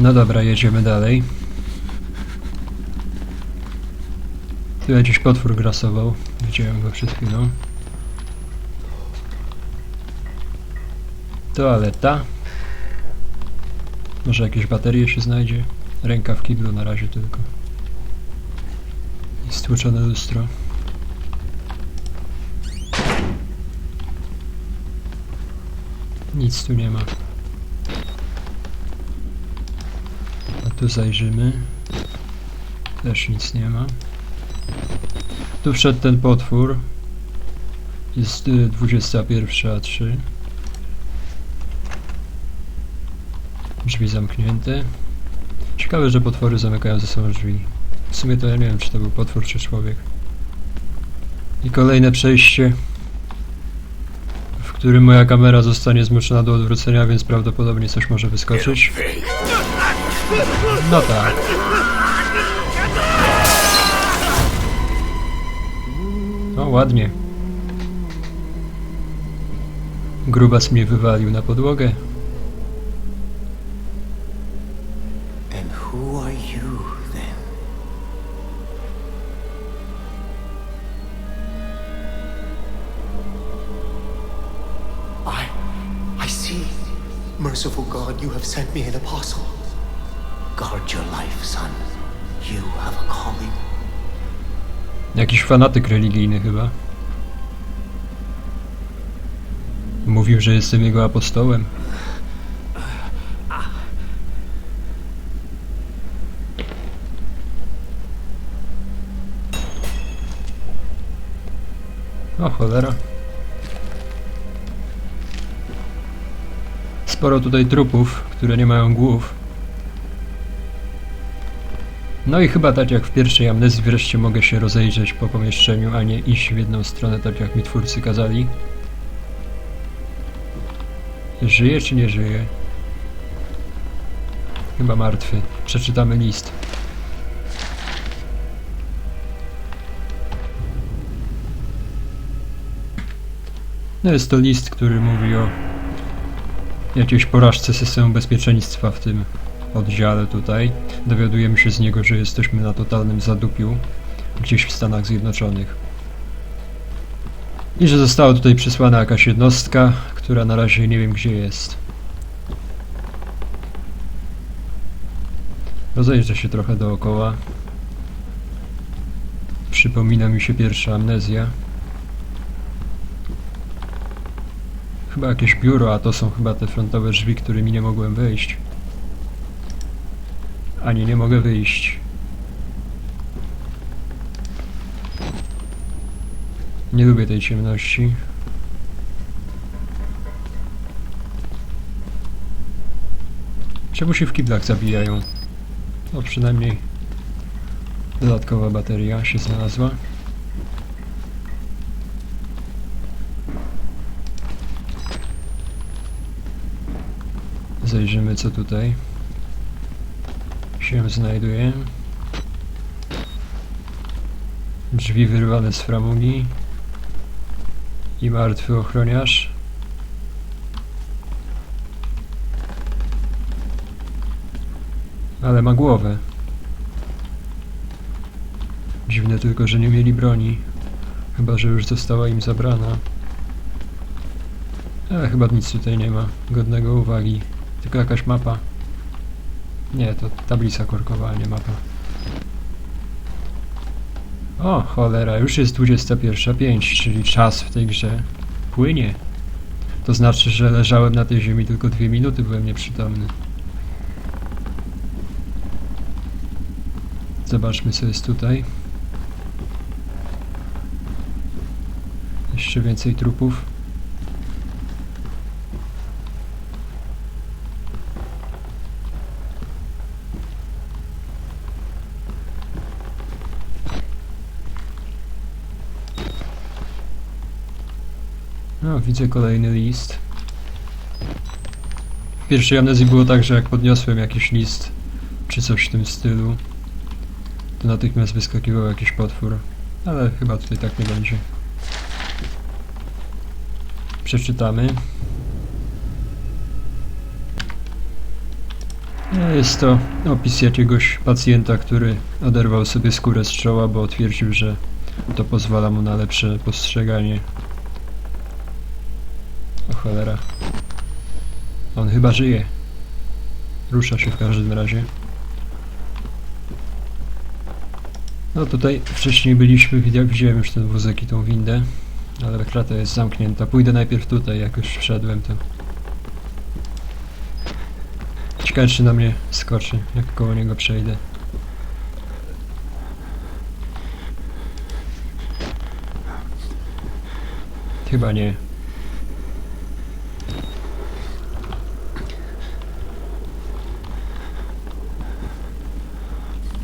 No dobra, jedziemy dalej. Tu jakiś potwór grasował. Widziałem go przed chwilą. Toaleta. Może jakieś baterie się znajdzie? Ręka w kiblu na razie tylko. I stłuczone lustro. Nic tu nie ma. Tu zajrzymy. Też nic nie ma. Tu wszedł ten potwór. Jest y, 21.03. Drzwi zamknięte. Ciekawe, że potwory zamykają ze sobą drzwi. W sumie to ja nie wiem, czy to był potwór, czy człowiek. I kolejne przejście, w którym moja kamera zostanie zmuszona do odwrócenia, więc prawdopodobnie coś może wyskoczyć. No tak. O, ładnie. Grubas mnie wywalił na podłogę. And who are you then? I. I see. Merciful God, you have sent me an apostle. Guard your life, son. You have a calling. Jakiś fanatyk religijny chyba. Mówił, że jestem jego apostołem. O cholera. Sporo tutaj trupów, które nie mają głów. No i chyba tak jak w pierwszej amnezji wreszcie mogę się rozejrzeć po pomieszczeniu, a nie iść w jedną stronę tak jak mi twórcy kazali. Żyje czy nie żyje? Chyba martwy. Przeczytamy list. No jest to list, który mówi o jakiejś porażce systemu bezpieczeństwa w tym oddziale tutaj. Dowiadujemy się z niego, że jesteśmy na totalnym zadupiu gdzieś w Stanach Zjednoczonych. I że została tutaj przysłana jakaś jednostka, która na razie nie wiem gdzie jest. Rozejrzę się trochę dookoła. Przypomina mi się pierwsza amnezja. Chyba jakieś biuro, a to są chyba te frontowe drzwi, którymi nie mogłem wejść. Ani nie mogę wyjść. Nie lubię tej ciemności. Czemu się w kiblach zabijają? No przynajmniej dodatkowa bateria się znalazła. Zajrzymy co tutaj się znajduje. Drzwi wyrwane z framugi. I martwy ochroniarz. Ale ma głowę. Dziwne tylko, że nie mieli broni. Chyba, że już została im zabrana. Ale chyba nic tutaj nie ma godnego uwagi. Tylko jakaś mapa. Nie, to tablica korkowa, a nie mapa. O, cholera, już jest 21.05, czyli czas w tej grze płynie. To znaczy, że leżałem na tej ziemi tylko dwie minuty, byłem nieprzytomny. Zobaczmy, co jest tutaj. Jeszcze więcej trupów. No, widzę kolejny list. W pierwszej amnezji było tak, że jak podniosłem jakiś list, czy coś w tym stylu, to natychmiast wyskakiwał jakiś potwór. Ale chyba tutaj tak nie będzie. Przeczytamy. No, Jest to opis jakiegoś pacjenta, który oderwał sobie skórę z czoła, bo twierdził, że to pozwala mu na lepsze postrzeganie. O cholera. On chyba żyje. Rusza się w każdym razie. No tutaj wcześniej byliśmy, widzia- widziałem już ten wózek i tą windę, ale krata jest zamknięta. Pójdę najpierw tutaj, jak już wszedłem to. Ciekawe czy na mnie skoczy, jak koło niego przejdę. Chyba nie.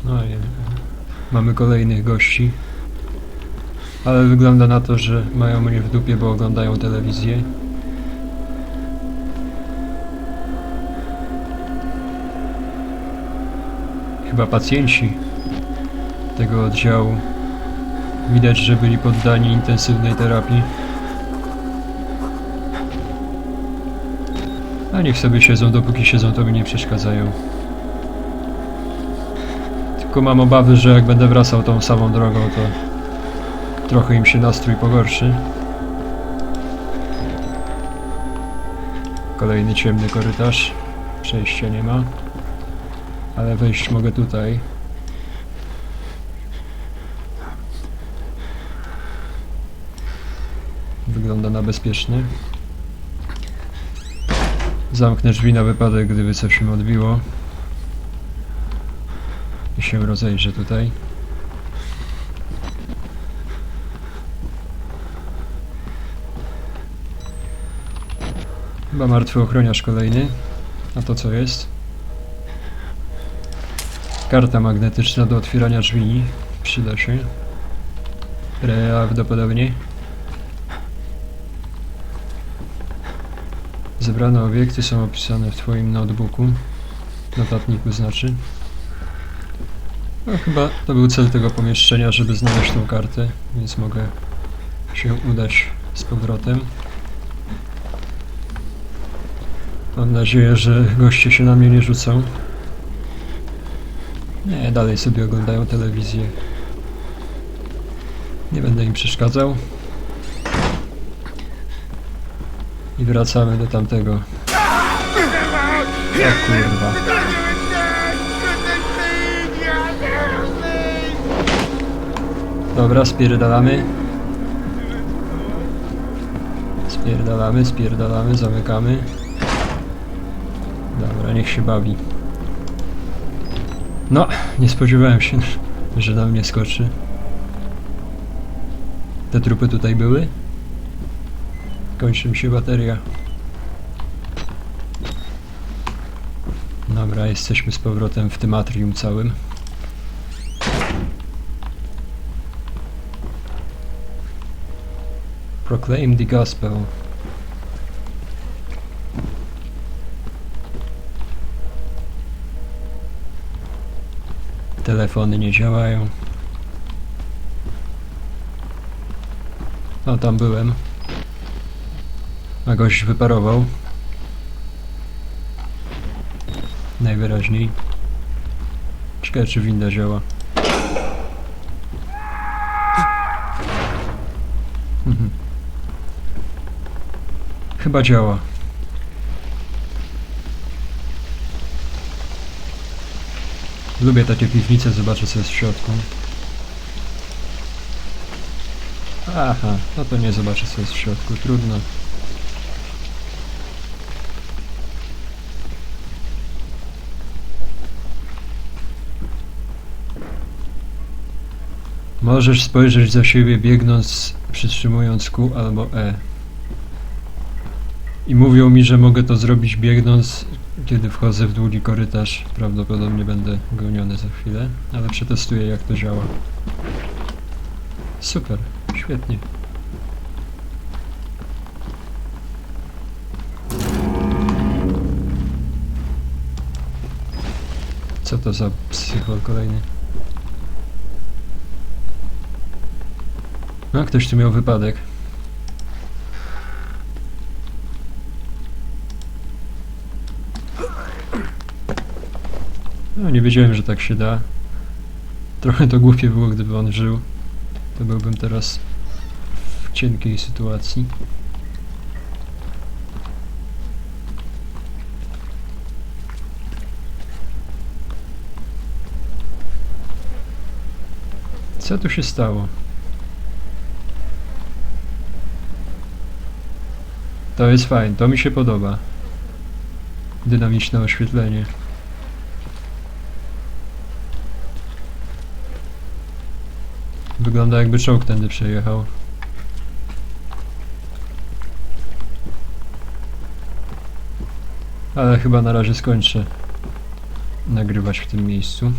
No nie. Mamy kolejnych gości. Ale wygląda na to, że mają mnie w dupie, bo oglądają telewizję. Chyba pacjenci tego oddziału. Widać, że byli poddani intensywnej terapii. A niech sobie siedzą, dopóki siedzą, to mi nie przeszkadzają. Tylko mam obawy, że jak będę wracał tą samą drogą, to trochę im się nastrój pogorszy. Kolejny ciemny korytarz. Przejścia nie ma. Ale wejść mogę tutaj. Wygląda na bezpieczny. Zamknę drzwi na wypadek, gdyby coś im odbiło. I się rozejrzę tutaj. Chyba martwy ochroniarz kolejny. A to co jest? Karta magnetyczna do otwierania drzwi. Przyda się. Prawdopodobnie. Zebrane obiekty są opisane w Twoim notebooku. Notatniku znaczy. No chyba to był cel tego pomieszczenia, żeby znaleźć tą kartę, więc mogę się udać z powrotem. Mam nadzieję, że goście się na mnie nie rzucą. Nie, dalej sobie oglądają telewizję. Nie będę im przeszkadzał. I wracamy do tamtego. O kurwa. Dobra, spierdalamy. Spierdalamy, spierdalamy, zamykamy. Dobra, niech się bawi. No, nie spodziewałem się, że na mnie skoczy. Te trupy tutaj były? Kończy mi się bateria. Dobra, jesteśmy z powrotem w tym atrium całym. Proclaim the gospel. Telefony nie działają. O, tam byłem. A gość wyparował. Najwyraźniej. Ciekawe, czy winda działa. Chyba działa. Lubię takie piwnice, zobaczę co jest w środku. Aha, no to nie zobaczę co jest w środku, trudno. Możesz spojrzeć za siebie biegnąc, przytrzymując Q albo E. I mówią mi, że mogę to zrobić biegnąc, kiedy wchodzę w długi korytarz. Prawdopodobnie będę goniony za chwilę, ale przetestuję jak to działa. Super, świetnie. Co to za psychol kolejny? No, ktoś tu miał wypadek. No, nie wiedziałem, że tak się da. Trochę to głupie było, gdyby on żył. To byłbym teraz w cienkiej sytuacji. Co tu się stało? To jest fajne, to mi się podoba. Dynamiczne oświetlenie. Wygląda jakby czołg tędy przejechał. Ale chyba na razie skończę nagrywać w tym miejscu.